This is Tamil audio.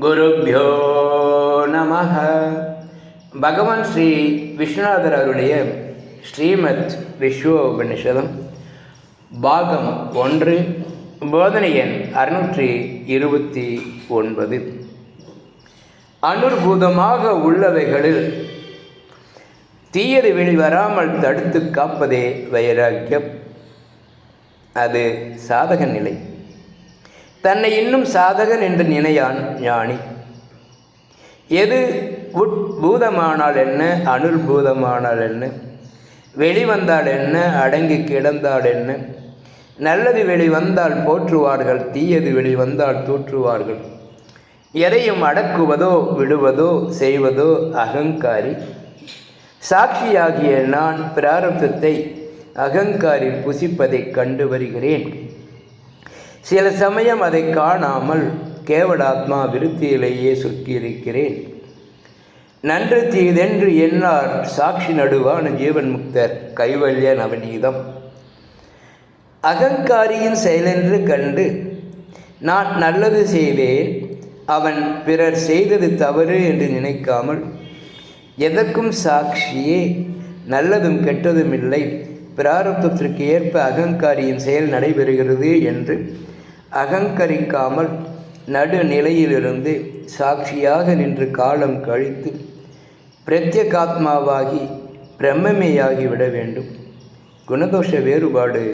குருபியோ நம பகவான் ஸ்ரீ விஸ்வநாதர் அவருடைய ஸ்ரீமத் விஸ்வோபனிஷதம் பாகம் ஒன்று போதனை அறுநூற்றி இருபத்தி ஒன்பது. அனுர்பூதமாக உள்ளவைகளில் தீயது வெளிவராமல் தடுத்து காப்பதே வைராக்கியம். அது சாதக நிலை தன்னை இன்னும் சாதகன் என்று நினையான் ஞானி. எது உட்பூதமானால் என்ன அனுர்பூதமானால் என்ன வெளிவந்தால் என்ன அடங்கி கிடந்தால் என்ன நல்லது வெளிவந்தால் போற்றுவார்கள் தீயது வெளிவந்தால் தூற்றுவார்கள் எதையும் அடக்குவதோ விடுவதோ செய்வதோ அகங்காரி. சாட்சியாகிய நான் பிராரப்தத்தை அகங்காரி புசிப்பதைக் கண்டு வருகிறேன். சில சமயம் அதை காணாமல் கேவடாத்மா விருத்தியிலேயே சுற்றியிருக்கிறேன் நன்று தீதென்று என்னார் சாட்சி நடுவான ஜீவன் முக்தர் கைவல்ய நவநீதம் அகங்காரியின் செயலென்று கண்டு நான் நல்லது செய்தேன் அவன் பிறர் செய்தது தவறு என்று நினைக்காமல் எதற்கும் சாட்சியே நல்லதும் கெட்டதும் இல்லை பிராரப்தத்திற்கு ஏற்ப அகங்காரியின் செயல் நடைபெறுகிறது என்று அகங்கரிக்காமல் நடுநிலையிலிருந்து சாட்சியாக நின்று காலம் கழித்து பிரத்யேகாத்மாவாகி பிரம்மமேயாகி விட வேண்டும். குணதோஷ வேறுபாடு